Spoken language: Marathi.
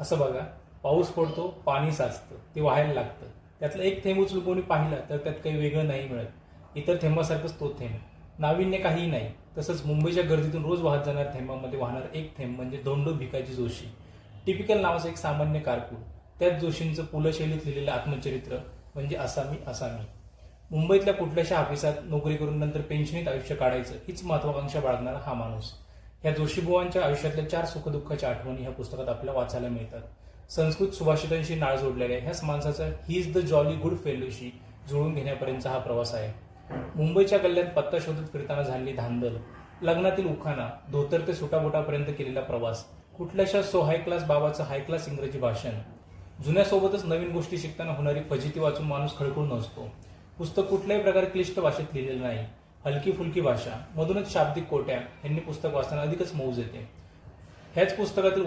असं बघा पाऊस पडतो पाणी साचतं ते वाहायला लागतं. त्यातलं एक थेंब उचलून कोणी पाहिला तर त्यात काही वेगळं नाही मिळत. इतर थेंबासारखंच तो थेंब. नाविन्य काहीही नाही. तसंच मुंबईच्या गर्दीतून रोज वाहत जाणाऱ्या थेंबामध्ये वाहणार एक थेंब म्हणजे धोंडो भिकाजी जोशी. टिपिकल नावाचं एक सामान्य कारकून. त्याच जोशींचं पुलशैलीत लिहिलेलं आत्मचरित्र म्हणजे असामी असामी मुंबईतल्या कुठल्याशा ऑफिसात नोकरी करून नंतर पेन्शनीत आयुष्य काढायचं हीच महत्वाकांक्षा बाळगणारा हा माणूस. ह्या जोशीबुवांच्या आयुष्यातल्या चार सुखदुःखाच्या आठवणी ह्या पुस्तकात आपल्याला वाचायला मिळतात. संस्कृत सुभाषितांशी नाळ जोडलेल्या ह्याच माणसाचा he is the jolly good फेलोशी जुळून घेण्यापर्यंतचा हा प्रवास आहे. मुंबईच्या गल्ल्यात पत्ता शोधत फिरताना झालेली धांदल लग्नातील उखाणा धोतर ते सुटाबुटापर्यंत केलेला प्रवास कुठल्याशा सो हाय क्लास बाबाचं हाय क्लास इंग्रजी भाषण. जुन्यासोबतच नवीन गोष्टी शिकताना होणारी फजिती वाचून माणूस खळखळून नसतो. पुस्तक कुठल्याही प्रकारे क्लिष्ट भाषेत लिहिलेलं नाही. हलकी फुलकी भाषा मधूनच शाब्दिक कोट्या यांनी पुस्तक वाचताना अधिकच मौज येते. ह्याच पुस्तकातील